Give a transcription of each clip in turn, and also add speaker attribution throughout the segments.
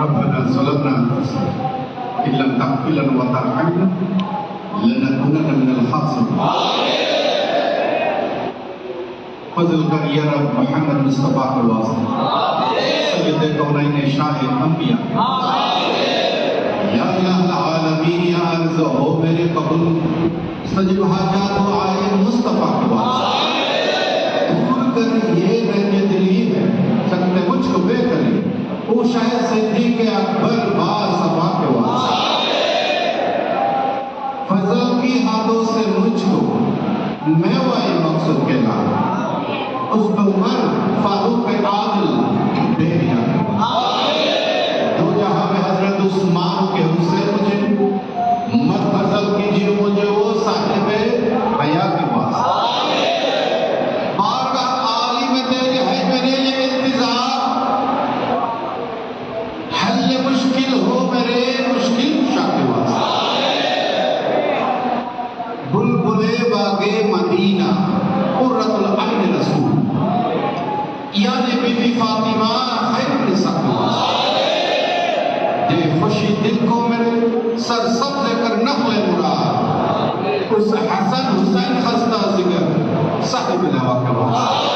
Speaker 1: ربنا صلبنا نفسك إن لم تغفر لنا وترحمنا لنكونن من الخاسرين. خذ القرية رب محمد مصطفى الواسطة. سيد الكونين شاهد الأنبياء. يا يا العالمين يا أرزقه بركة قبول. استجب حاجاتك شاید سنجی کے اکبر بار سفا کے واسطے فضل کی ہاتھوں سے مجھ کو میں وہ مقصد کے نام کے مدینہ قرت العین رسول یعنی بی بی فاطمہ خیر نسا دے خوشی دل کو میرے سر سب لے کر نہ ہوئے مراد اس حسن حسین خستہ ذکر صاحب لے وقت آمین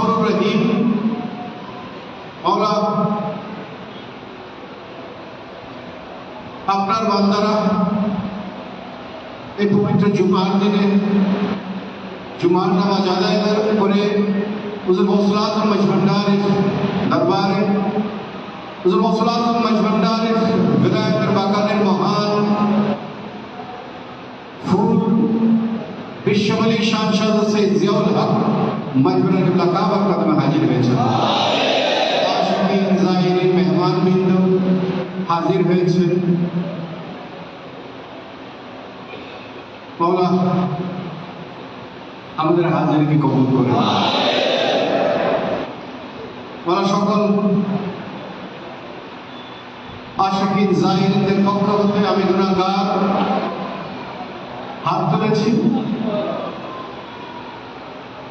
Speaker 1: غفور الرحیم مولا আপনার বান্দারা এই পবিত্র জুমার দিনে জুমার নামাজ আদায়ের উপরে উজর মসলাত মজভন্ডারের দরবারে উজর মসলাত মজভন্ডারের বিদায়তের বাগানের মহান ফুল বিশ্বমলিক সাংসদ সে জিয়াউল হক মজবুল কাবা কদমে হাজির হয়েছে আশকিন জাহিরিন মেহমানবৃন্দ হাজির হয়েছে মৌলা আমাদের হাজিরকে কবুল করে ওরা সকল আশিকিন জাহিরদের পক্ষ হতে আমি গুণাগার হাত তুলেছি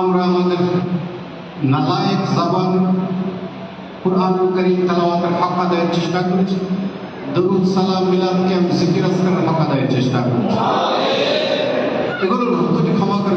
Speaker 1: আমরা আমাদের নালায়েক জাবান কোরআন করিম তালাওয়াতের হক আদায়ের চেষ্টা করেছি দরুদ সালাম মিলাদ আমি জিকির আসকারের হক আদায়ের চেষ্টা করেছি এগুলোর ভক্তটি ক্ষমা করে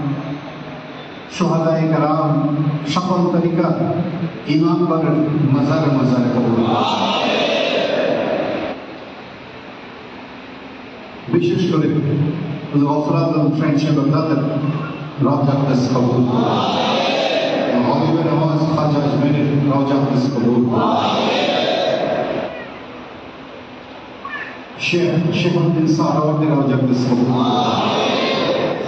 Speaker 1: সোহাদায় গ্রাম সকল তরিকা ইমাম পর মজার মজার করুন বিশেষ করে অপরাধ ফ্রেন্ডশিপ তাদের রবজা প্লেস কবুল হবিবের আওয়াজ খাজা আজমেরের রবজা প্লেস কবুল শেখ শেখ উদ্দিন সাহাওয়াতের রবজা প্লেস কবুল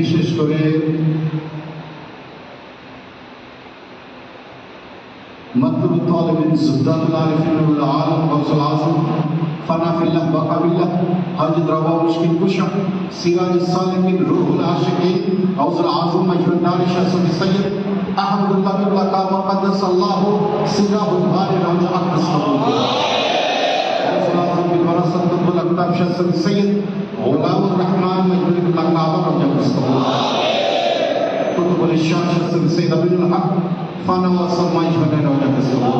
Speaker 1: বিশেষ করে مطلب الطالب الزداد العارفين والعالم غوث العظم فنا في الله بقى بالله حاجد رواه مشكل كشة سراج الصالحين روح العاشقين غوث العظم مجنون دار شمس السيد أحمد الله لك وقدس الله سراه الغالي رجع أقدس غوث العظم بالورثة الطب الأكتاب شمس السيد غلام الرحمن العروض وللشان شخص بالسيد عبد الحق فانا واصل ما يجبنا ولا تسوى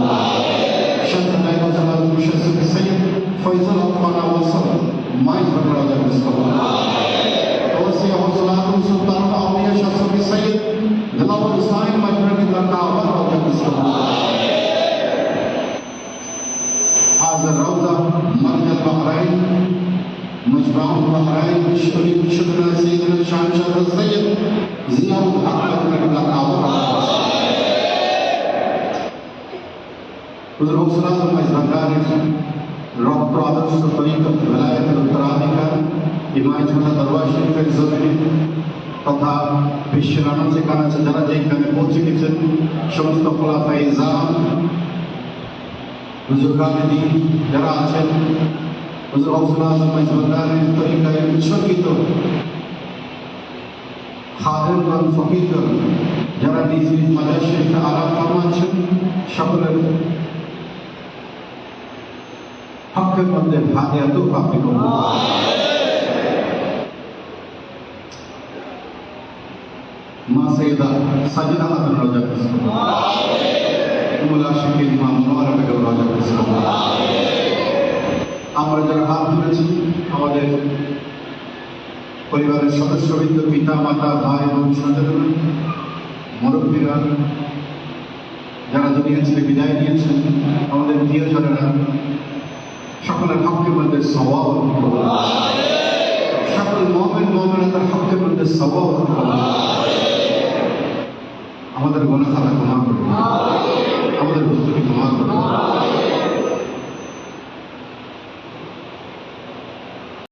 Speaker 1: شخص لا يوصل عروض شخص بالسيد فيصل فانا واصل ما يجبنا ولا تسوى توسيع وصلات سلطان الأولياء شخص السيد دلاور الإسلام مجمع لنا ولا تسوى هذا الروضة مرجع البحرين مجمع البحرين شكرا سيدنا الشعب شهر السيد Lau ta'amalna Huzur Ustaz Umar Zakarin Rock Brothers of Tariqat তথা বিশ্বের আছে যারা যেখানে পৌঁছে গেছেন সমস্ত খোলাফাই জাম বুজুর্গানি যারা আছেন বুজুর্গ সমাজ তরিকায় উৎসর্গিত হারুন ফকির যারা নিজ নিজ মাজার শেষে আলাপ ফরমাচ্ছেন সকলের হকের মধ্যে ভাগে এত প্রাপ্তি করব মা সৈয়দা সাজিদা মাতান রাজা কৃষ্ণ উমুল আশিকের মা মনোয়ার বেগম রাজা কৃষ্ণ আমরা যারা হাত ধরেছি আমাদের পরিবারের সদস্যবৃন্দ পিতা মাতা ভাই এবং স্বজন মুরব্বীরা যারা দুনিয়া ছেড়ে বিদায় নিয়েছেন আমাদের প্রিয়জনেরা সকলের হককে মধ্যে স্বভাব সকল মহমের মহমেরা তার হককে মধ্যে স্বভাব আমাদের গণখাতা ক্ষমা করবে আমাদের বস্তুটি ক্ষমা করবে